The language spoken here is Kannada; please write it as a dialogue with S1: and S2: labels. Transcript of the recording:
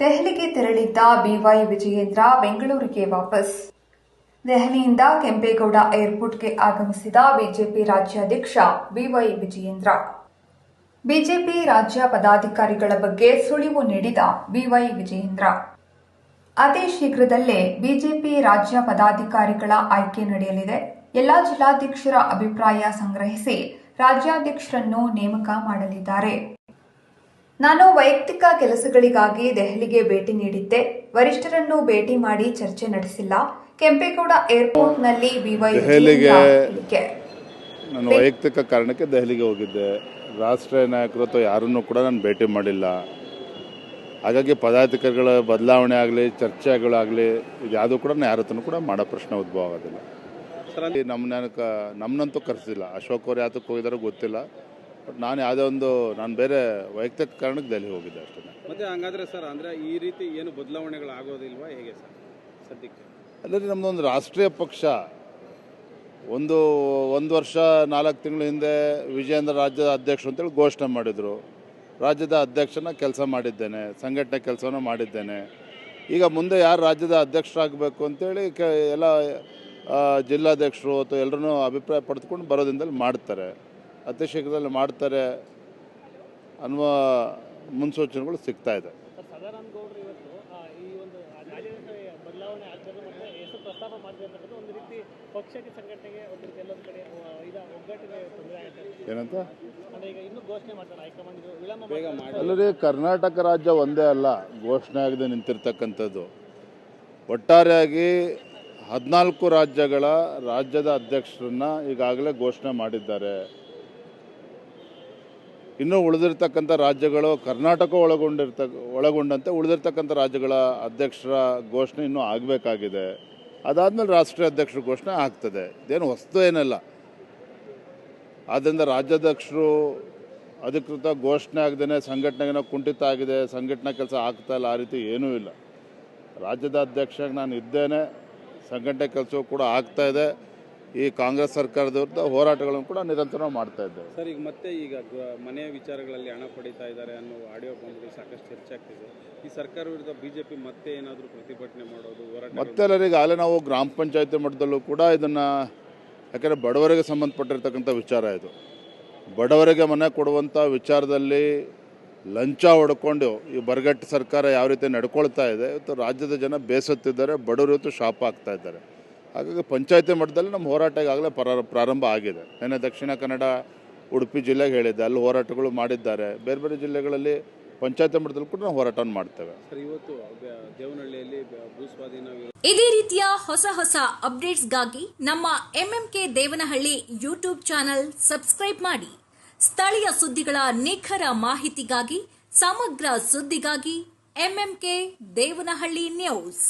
S1: ದೆಹಲಿಗೆ ತೆರಳಿದ್ದ ಬಿವೈ ವಿಜಯೇಂದ್ರ ಬೆಂಗಳೂರಿಗೆ ವಾಪಸ್. ದೆಹಲಿಯಿಂದ ಕೆಂಪೇಗೌಡ ಏರ್ಪೋರ್ಟ್ಗೆ ಆಗಮಿಸಿದ ಬಿಜೆಪಿ ರಾಜ್ಯಾಧ್ಯಕ್ಷ ಬಿವೈ ವಿಜಯೇಂದ್ರ. ಬಿಜೆಪಿ ರಾಜ್ಯ ಪದಾಧಿಕಾರಿಗಳ ಬಗ್ಗೆ ಸುಳಿವು ನೀಡಿದ ಬಿವೈ ವಿಜಯೇಂದ್ರ. ಅತಿ ಶೀಘ್ರದಲ್ಲೇ ಬಿಜೆಪಿ ರಾಜ್ಯ ಪದಾಧಿಕಾರಿಗಳ ಆಯ್ಕೆ ನಡೆಯಲಿದೆ. ಎಲ್ಲಾ ಜಿಲ್ಲಾಧ್ಯಕ್ಷರ ಅಭಿಪ್ರಾಯ ಸಂಗ್ರಹಿಸಿ ರಾಜ್ಯಾಧ್ಯಕ್ಷರನ್ನು ನೇಮಕ ಮಾಡಲಿದ್ದಾರೆ. ನಾನು ವೈಯಕ್ತಿಕ ಕೆಲಸಗಳಿಗಾಗಿ ದೆಹಲಿಗೆ ಭೇಟಿ ನೀಡಿದ್ದೆ. ವರಿಷ್ಠರನ್ನು ಭೇಟಿ ಮಾಡಿ ಚರ್ಚೆ ನಡೆಸಿಲ್ಲ. ಕೆಂಪೇಗೌಡ ಏರ್ಪೋರ್ಟ್ನಲ್ಲಿ
S2: ದೆಹಲಿಗೆ- ನಾನು ವೈಯಕ್ತಿಕ ಕಾರಣಕ್ಕೆ ದೆಹಲಿಗೆ ಹೋಗಿದ್ದೆ. ರಾಷ್ಟ್ರೀಯ ನಾಯಕರು ಅಥವಾ ಯಾರನ್ನೂ ಕೂಡ ನಾನು ಭೇಟಿ ಮಾಡಿಲ್ಲ. ಹಾಗಾಗಿ ಪದಾಧಿಕಾರಿಗಳ ಬದಲಾವಣೆ ಆಗಲಿ ಚರ್ಚೆಗಳಾಗಲಿ ಇದು ಯಾವುದೂ ಕೂಡ ನಾನು ಯಾರ ಹತ್ರನೂ ಕೂಡ ಮಾಡೋ ಪ್ರಶ್ನೆ ಉದ್ಭವ ಆಗೋದಿಲ್ಲ. ಅಲ್ಲಿ ನಮ್ಮನ್ನ ಕ ನಮ್ಮನ್ನಂತೂ ಕರೆಸಿಲ್ಲ. ಅಶೋಕ್ ಅವ್ರು ಯಾತಕ್ಕೆ ಹೋಗಿದಾರೋ ಗೊತ್ತಿಲ್ಲ. ಬಟ್ ನಾನು ಯಾವುದೇ ಒಂದು ನಾನು ಬೇರೆ ವೈಯಕ್ತಿಕ ಕಾರಣಕ್ಕೆ ದೆಹಲಿ ಹೋಗಿದ್ದೆ ಅಷ್ಟೇ.
S3: ಮತ್ತೆ ಹಂಗಾದ್ರೆ ಸರ್ ಅಂದ್ರೆ ಈ ರೀತಿ ಏನು ಬದಲಾವಣೆಗಳು ಆಗೋದಿಲ್ವಾ ಹೇಗೆ ಸರ್ ಸದ್ಯಕ್ಕೆ?
S2: ಅಲ್ಲದೆ ನಮ್ಮದೊಂದು ರಾಷ್ಟ್ರೀಯ ಪಕ್ಷ. ಒಂದು ಒಂದು ವರ್ಷ ನಾಲ್ಕು ತಿಂಗಳ ಹಿಂದೆ ವಿಜಯೇಂದ್ರ ರಾಜ್ಯದ ಅಧ್ಯಕ್ಷರು ಅಂತೇಳಿ ಘೋಷಣೆ ಮಾಡಿದರು. ರಾಜ್ಯದ ಅಧ್ಯಕ್ಷನ ಕೆಲಸ ಮಾಡಿದ್ದೇನೆ ಸಂಘಟನೆ ಕೆಲಸವನ್ನು ಮಾಡಿದ್ದೇನೆ. ಈಗ ಮುಂದೆ ಯಾರು ರಾಜ್ಯದ ಅಧ್ಯಕ್ಷರಾಗಬೇಕು ಅಂತೇಳಿ ಕ ಎಲ್ಲ ಜಿಲ್ಲಾಧ್ಯಕ್ಷರು ಅಥವಾ ಎಲ್ಲರೂ ಅಭಿಪ್ರಾಯ ಪಡೆದುಕೊಂಡು ಬರೋದಿಂದಲ್ಲಿ ಮಾಡ್ತಾರೆ. ಅತಿ ಶೀಘ್ರದಲ್ಲಿ ಮಾಡ್ತಾರೆ ಅನ್ನುವ ಮುನ್ಸೂಚನೆಗಳು ಸಿಗ್ತಾ ಇದೆ. ಏನಂತ?
S4: ಅಂದ್ರೆ ಈಗ ಇನ್ನೂ ಘೋಷಣೆ ಮಾಡ್ತಾರೆ ಹೈಕಮಾಂಡ್ ಇದು. ವಿಳಂಬ
S3: ಬೇಗ
S4: ಮಾಡ್ತಾರೆ.
S3: ಮಾಡಿ.
S2: ಅಲ್ಲದೆ ಕರ್ನಾಟಕ ರಾಜ್ಯ ಒಂದೇ ಅಲ್ಲ ಘೋಷಣೆ ಆಗದೆ ನಿಂತಿರ್ತಕ್ಕಂಥದ್ದು. ಒಟ್ಟಾರೆಯಾಗಿ ಹದಿನಾಲ್ಕು ರಾಜ್ಯಗಳ ರಾಜ್ಯದ ಅಧ್ಯಕ್ಷರನ್ನ ಈಗಾಗಲೇ ಘೋಷಣೆ ಮಾಡಿದ್ದಾರೆ. ಇನ್ನು ಉಳಿದಿರ್ತಕ್ಕಂಥ ರಾಜ್ಯಗಳು ಕರ್ನಾಟಕ ಒಳಗೊಂಡಿರ್ತ, ಒಳಗೊಂಡಂತೆ ಉಳಿದಿರ್ತಕ್ಕಂಥ ರಾಜ್ಯಗಳ ಅಧ್ಯಕ್ಷರ ಘೋಷಣೆ ಇನ್ನೂ ಆಗಬೇಕಾಗಿದೆ. ಅದಾದಮೇಲೆ ರಾಷ್ಟ್ರೀಯ ಅಧ್ಯಕ್ಷರ ಘೋಷಣೆ ಆಗ್ತದೆ. ಇದೇನು ಹೊಸ್ತು ಏನಲ್ಲ. ಆದ್ದರಿಂದ ರಾಜ್ಯಾಧ್ಯಕ್ಷರು ಅಧಿಕೃತ ಘೋಷಣೆ ಆಗದೇ ಸಂಘಟನೆಗೆ ಕುಂಠಿತ ಆಗಿದೆ, ಸಂಘಟನೆ ಕೆಲಸ ಆಗ್ತಾ ಇಲ್ಲ, ಆ ರೀತಿ ಏನೂ ಇಲ್ಲ. ರಾಜ್ಯದ ಅಧ್ಯಕ್ಷ ನಾನು ಇದ್ದೇನೆ. ಸಂಘಟನೆ ಕೆಲಸವೂ ಕೂಡ ಆಗ್ತಾ ಇದೆ. ಈ ಕಾಂಗ್ರೆಸ್ ಸರ್ಕಾರದ ವಿರುದ್ಧ ಹೋರಾಟಗಳನ್ನು ಕೂಡ ನಿರಂತರ ಮಾಡ್ತಾ ಇದ್ದೇವೆ.
S3: ಸರ್ ಈಗ ಮತ್ತೆ ಈಗ ಮನೆ ವಿಚಾರಗಳಲ್ಲಿ ಹಣ ಪಡಿತಾ ಇದ್ದಾರೆ ಅನ್ನೋ ಆಡಿಯೋ ಬಂದು ಸಾಕಷ್ಟು ಚರ್ಚೆ ಆಗ್ತಿದೆ. ಈ ಸರ್ಕಾರ ವಿರುದ್ಧ ಬಿಜೆಪಿ ಮತ್ತೆ ಏನಾದರೂ ಪ್ರತಿಭಟನೆ ಮಾಡೋದು ಹೋರಾಟ
S2: ಮತ್ತೆ ಎಲ್ಲರಿಗೆ ಆಗಲೇ ನಾವು ಗ್ರಾಮ ಪಂಚಾಯತಿ ಮಟ್ಟದಲ್ಲೂ ಕೂಡ ಇದನ್ನು ಯಾಕೆಂದರೆ ಬಡವರಿಗೆ ಸಂಬಂಧಪಟ್ಟಿರ್ತಕ್ಕಂಥ ವಿಚಾರ ಇದು. ಬಡವರಿಗೆ ಮನೆ ಕೊಡುವಂಥ ವಿಚಾರದಲ್ಲಿ ಲಂಚ ಹೊಡ್ಕೊಂಡು ಈ ಬರಗಟ್ಟು ಸರ್ಕಾರ ಯಾವ ರೀತಿ ನಡ್ಕೊಳ್ತಾ ಇದೆ ಇವತ್ತು ರಾಜ್ಯದ ಜನ ಬೇಸತ್ತಿದ್ದಾರೆ ಬಡವರು ಇವತ್ತು ಶಾಪ ಆಗ್ತಾ ಇದ್ದಾರೆ. ಹಾಗಾಗಿ ಪಂಚಾಯತಿ ಮಟ್ಟದಲ್ಲಿ ನಮ್ಮ ಹೋರಾಟ ಈಗಾಗಲೇ ಪ್ರಾರಂಭ ಆಗಿದೆ. ನೆನ್ನೆ ದಕ್ಷಿಣ ಕನ್ನಡ ಉಡುಪಿ ಜಿಲ್ಲೆಗೆ ಹೇಳಿದ್ದೆ ಅಲ್ಲಿ ಹೋರಾಟಗಳು ಮಾಡಿದ್ದಾರೆ. ಬೇರೆ ಬೇರೆ ಜಿಲ್ಲೆಗಳಲ್ಲಿ ಪಂಚಾಯತ್ ಮಟ್ಟದಲ್ಲಿ ಕೂಡ ನಾವು ಹೋರಾಟವನ್ನು ಮಾಡ್ತೇವೆ.
S3: ಸರ್ ಇವತ್ತು ದೇವನಹಳ್ಳಿಯಲ್ಲಿ ಭೂಸ್ವಾಧೀನ
S5: ಇದೇ ರೀತಿಯ ಹೊಸ ಹೊಸ ಅಪ್ಡೇಟ್ಸ್ಗಾಗಿ ನಮ್ಮ MMK Devanahalli YouTube channel subscribe ಮಾಡಿ. ಸ್ಥಳೀಯ ಸುದ್ದಿಗಳ ನಿಖರ ಮಾಹಿತಿಗಾಗಿ ಸಮಗ್ರ ಸುದ್ದಿಗಾಗಿ ಎಂಎಂಕೆ ದೇವನಹಳ್ಳಿ ನ್ಯೂಸ್.